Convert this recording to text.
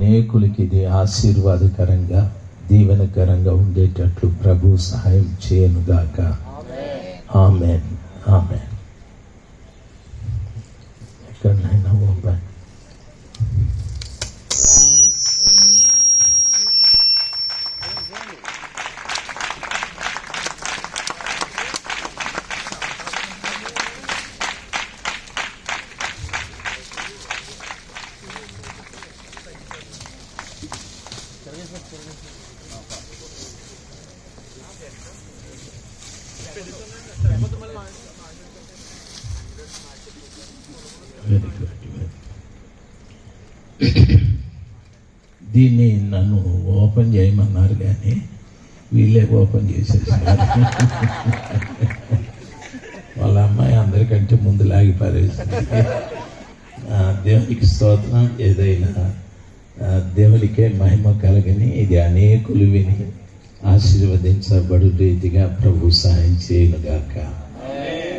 అనేకులకి ఇది ఆశీర్వాదకరంగా దీవెనకరంగా ఉండేటట్లు ప్రభు సహాయం చేయనుగాక. ఆమెన్. ఆమెన్. ఎక్కడైనా వెరీ గుడ్ దీన్ని నన్ను ఓపెన్ చేయమన్నారు కానీ వీళ్ళే ఓపెన్ చేసేసినారు వాళ్ళ అమ్మాయి అందరికంటే ముందు లాగి పారేసింది. దేవునికి స్తోత్రం. ఏదైనా దేవునికే మహిమ కలగని ఇది అనేకులు విని ఆశీర్వదించబడు రీతిగా ప్రభు సహాయం చేయనుగాక.